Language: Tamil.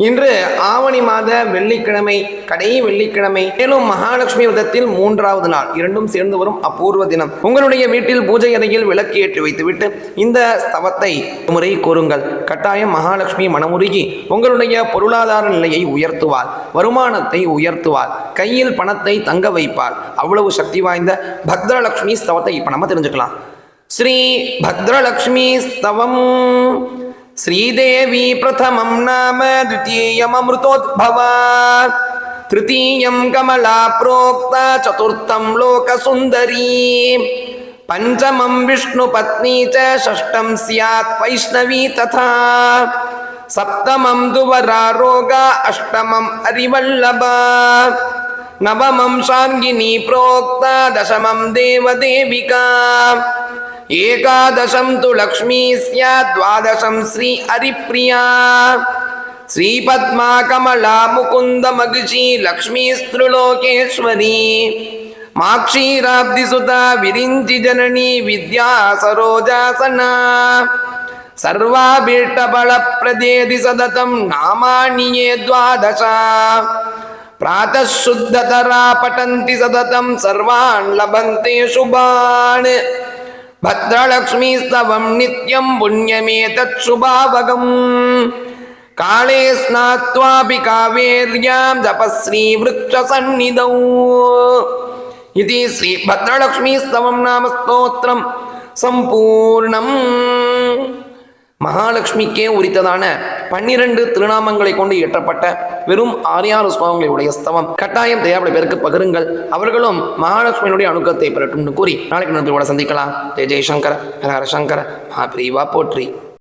இன்று ஆவணி மாத வெள்ளிக்கிழமை கடை வெள்ளிக்கிழமை மேலும் மகாலட்சுமி விதத்தில் மூன்றாவது நாள் இரண்டும் சேர்ந்து வரும் அபூர்வ தினம். உங்களுடைய வீட்டில் பூஜை அறையில் விளக்கு ஏற்றி வைத்துவிட்டு இந்த ஸ்தவத்தை முறை கூறுங்கள் கட்டாயம் மகாலட்சுமி மனமுருகி உங்களுடைய பொருளாதார நிலையை உயர்த்துவார் வருமானத்தை உயர்த்துவார் கையில் பணத்தை தங்க வைப்பார் அவ்வளவு சக்தி வாய்ந்த பத்ரலட்சுமி ஸ்தவத்தை இப்ப நம்ம தெரிஞ்சுக்கலாம். ஸ்ரீ பத்ரலக்ஷ்மி ஸ்தவம். श्रीदेवी प्रथमं नाम द्वितीयममृतोद्भवा। तृतीयं कमला प्रोक्ता चतुर्थं लोकसुन्दरी। पञ्चमं विष्णुपत्नी च, षष्ठं स्यात् वैष्णवी तथा। सप्तमं दुवरारोगा अष्टमम् हरिवल्लभा नवमं शार्ङ्गिनी प्रोक्ता, दशमं देवदेविका। एकादशं तु लक्ष्मी स्यात् द्वादशं श्री हरिप्रिया श्रीपद्मा कमला मुकुन्दमगिषी लक्ष्मीस्त्रुलोकेश्वरी माक्षीराब्धिसुता विरिञ्चिजननी विद्या सरोजासना सर्वाभीष्टबलप्रदेदि सततं नामानि ये द्वादश प्रातः शुद्धतरा पठन्ति सततं सर्वान् लभन्ते शुभान् भद्रलक्ष्मीस्तवं नित्यं पुण्यमेतत्सुभावगम् काले स्नात्वापि कावेर्यां जपश्रीवृक्षसन्निधौ इति श्रीभद्रलक्ष्मीस्तवं नाम स्तोत्रं सम्पूर्णम् மகாலட்சுமிக்கே உரித்ததான பன்னிரண்டு திருநாமங்களை கொண்டு இயற்றப்பட்ட வெறும் ஆரியாறு சுவாமிகளுடைய ஸ்தவம். கட்டாயம் தேவையான பேருக்கு பகிருங்கள். அவர்களும் மகாலட்சுமியினுடைய அணுக்கத்தை பெறட்டும்னு கூறி நாளைக்கு நன்றியோட சந்திக்கலாம். ஜெய் ஜெய்சங்கர ஹர ஹர சங்கர மகாபிரிவா போற்றி.